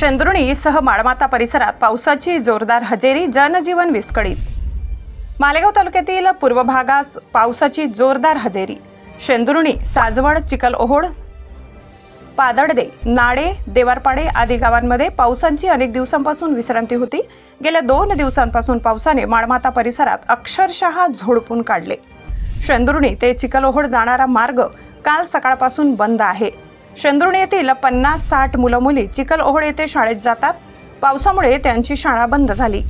शेंद्रुणीसह माळमाता परिसरात पावसाची जोरदार हजेरी जनजीवन विस्कळीत. मालेगाव तालुक्यातील पूर्व भागास पावसाची जोरदार हजेरी. शेंदुर्णी साजवड चिखलओहोड पादडदे नाडे देवारपाडे आदी गावांमध्ये पावसांची अनेक दिवसांपासून विश्रांती होती. गेल्या दोन दिवसांपासून पावसाने माळमाता परिसरात अक्षरशः झोडपून काढले. शेंदुर्णी ते चिखलओहोड जाणारा मार्ग काल सकाळपासून बंद आहे. शेंदुर्णी येथील पन्नास साठ मुलं मुली चिखलओहोळ येथे शाळेत जातात. पावसामुळे त्यांची शाळा बंद झाली.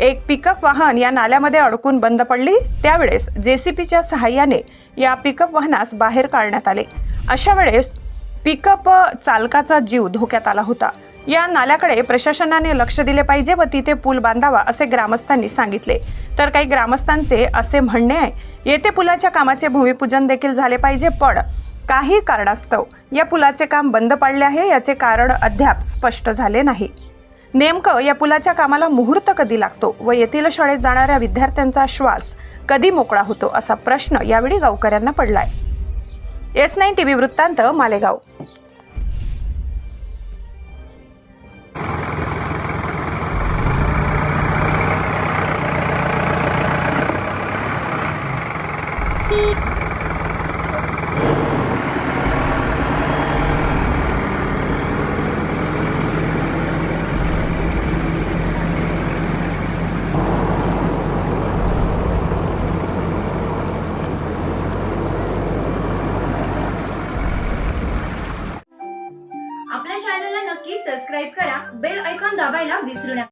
एक पिकअप वाहन या नाल्यामध्ये अडकून बंद पडली. त्यावेळेस जेसीपीच्या सहाय्याने या पिकअप वाहनास बाहेर काढण्यात आले. अशा वेळेस पिकअप चालकाचा जीव धोक्यात आला होता. या नाल्याकडे प्रशासनाने लक्ष दिले पाहिजे व तिथे पूल बांधावा असे ग्रामस्थांनी सांगितले. तर काही ग्रामस्थांचे असे म्हणणे आहे येथे पुलाच्या कामाचे भूमिपूजन देखील झाले पाहिजे पण काही कारणास्तव या पुलाचे काम बंद पडले आहे याचे कारण अद्याप स्पष्ट झाले नाही नेमकं या पुलाच्या कामाला मुहूर्त कधी लागतो व येथील शाळेत जाणाऱ्या विद्यार्थ्यांचा श्वास कधी मोकळा होतो असा प्रश्न यावेळी गावकऱ्यांना पडलाय एस नाईन टीव्ही वृत्तांत मालेगाव Beep. नक्की सबस्क्राईब करा. बेल ऐकॉन दाबायला विसरू नका.